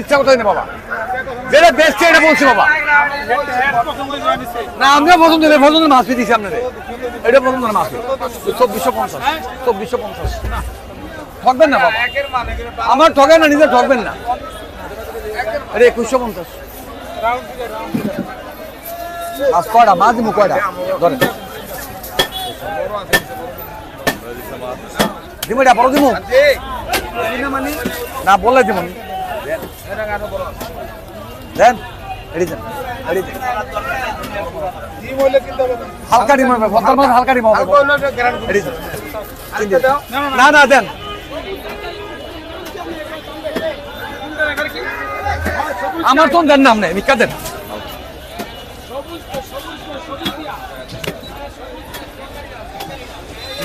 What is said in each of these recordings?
ইচ্ছা কোথায় না বাবা। যেটা বেস্ট এটা বলছি বাবা। না আমিও পছন্দ করি পছন্দ মাছ দিয়েছি আপনাদের। এটা পছন্দ না মাছ চব্বিশশো পঞ্চাশ চব্বিশশো পঞ্চাশ। ঠকবেন না বাবা। আমার ঠকেন না নিজে ঠকবেন না। এটা একুশশো পঞ্চাশ। মাছ কয়টা? মাছ দিব কয়টা? ধরেন। দিমু এটা বড় দিমু। না বললে দেন। না না, দেন। আমার তো দেন না আপনি ভিক্ষা দেন।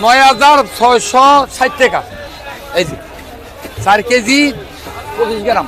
নয় হাজার ছয়শো ষাট টাকা। এই যে, চার কেজি পঁচিশ গ্রাম।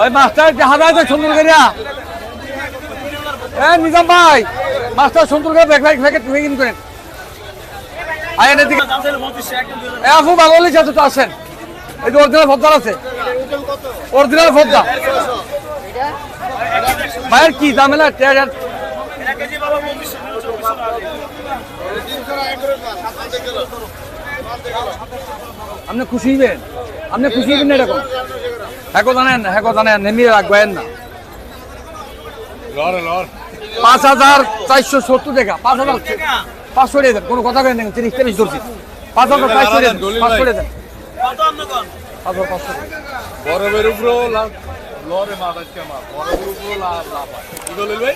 ওই মাস্টার জাহাজ আছে সুন্দর করিয়া। এ নিজাম ভাই মাস্টার সুন্দর করে ব্যাগ ব্যাগ প্যাকেট প্যাকিং করেন আয় দিকে। এ আপু ভালো লিখে তো আসেন এই যে অরিজিনাল ফদ্দার আছে। অরিজিনাল ফদ্দা ভাইয়ের কি এলা টেয়ার আপনি খুশি হইবেন? আপনি খুশি হইবেন না এরকম? হ্যাঁ জানেন হ্যাঁ জানেন নেমে রাখবেন না। পাঁচ হাজার চারশো সত্তর টাকা পাঁচ হাজার পাঁচশো টাকা দেন কোনো কথা কেন দেখেন তিরিশ তিরিশ ধরছি। পাঁচ হাজার টাকা দেন, পাঁচশো টাকা দেন। পাঁচ হাজার পাঁচশো টাকা বরফের লরে মাছ আজকে মাছ বরফের উপরেও লাভ লাভ। কি বলে ভাই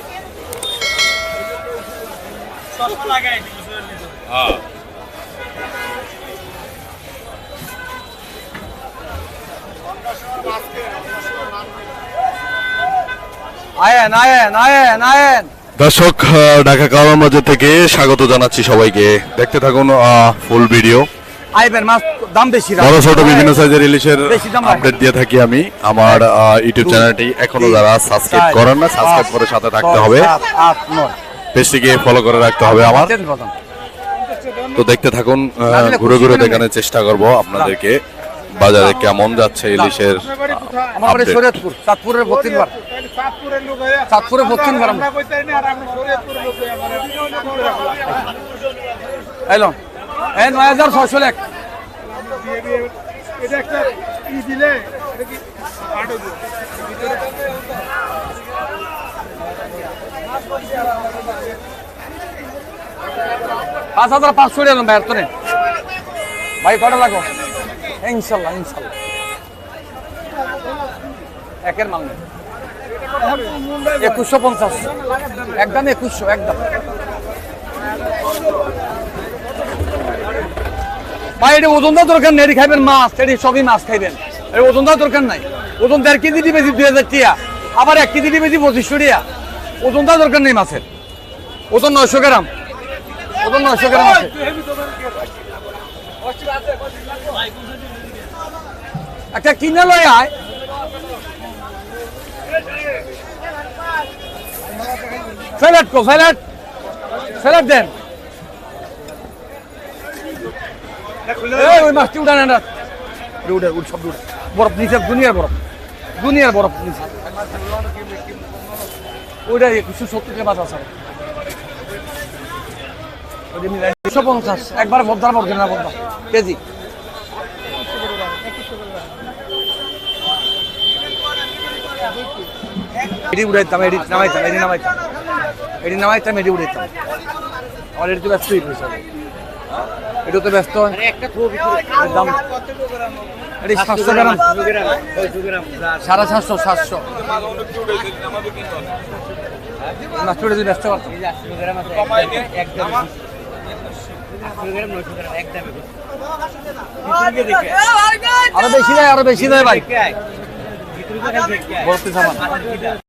আয়েন আয়েন আয়েন আয়েন। দর্শক ঢাকা কালাম বাজার থেকে স্বাগত জানাচ্ছি সবাইকে। দেখতে থাকুন ফুল ভিডিও। আইবেন মাছ দাম বেশি বড় ছোট বিভিন্ন সাইজের ইলিশের দাম রাখে। আপডেট দিয়ে থাকি আমি। আমার ইউটিউব চ্যানেলটি এখনও যারা সাবস্ক্রাইব করেন না সাবস্ক্রাইব করে সাথে থাকতে হবে। পেজটিকে ফলো করে রাখতে হবে আমার। তো দেখতে থাকুন ঘুরে ঘুরে দেখানোর চেষ্টা করব আপনাদেরকে। বাজারে কেমন যাচ্ছে ইলিশের আমার বাড়ি শরীয়তপুর চাঁদপুরের বত্রিশ বার। চাঁদপুরে আমরা এলো এই নয় হাজার ছয়শো লেখ এটা একটা ই দিলে এটা কি আট হইবে। পাঁচ হাজার পাঁচশো এলাম ভাইয়ের তোরে ভাই কটা লাগো ইনশাল্লাহ ইনশাল্লাহ। একের মাল নেই। একুশশো পঞ্চাশ। একদম একুশশো একদম। ভাই, এটা ওজন দরকার নেই, এটি খাইবেন মাছ, এটি সবই মাছ খাইবেন। এর ওজন দেওয়ার দরকার নাই। ওজন দেড় কেজি দিবেছি দুই হাজার টিয়া। আবার এক কেজি দিবেছি পঁচিশশো টিয়া। ওজন দরকার নেই মাছের। ওজন নয়শো গ্রাম। ওজন নয়শো গ্রাম আছে। একটা কিনে লয় আয়। ফেলেট কো ফেলেট ফেলেট দেন এই ওই মাছটি উঠান না উঠে উঠ সব উঠে বরফ নিচে দুনিয়ার বরফ। দুনিয়ার বরফ নিচে ওইটা একশো সত্তর টাকা মাছ আছে দুশো পঞ্চাশ একবার বদ্দার পড়ছে না বদ্দা কেজি। এটি উড়াইতাম, এটি নামাইতাম এটি নামাইতাম। এটি নামাইতাম, এটি উড়াইতাম। আমার এটি ব্যস্ত হয়ে এটা তো ব্যস্ত। এর দাম। এটি সাতশো গ্রাম। সাড়ে সাতশো সাতশো। দিয়ে ব্যস্ত। আরও বেশি দেয় আরও বেশি দেয় ভাই। বলতে সামান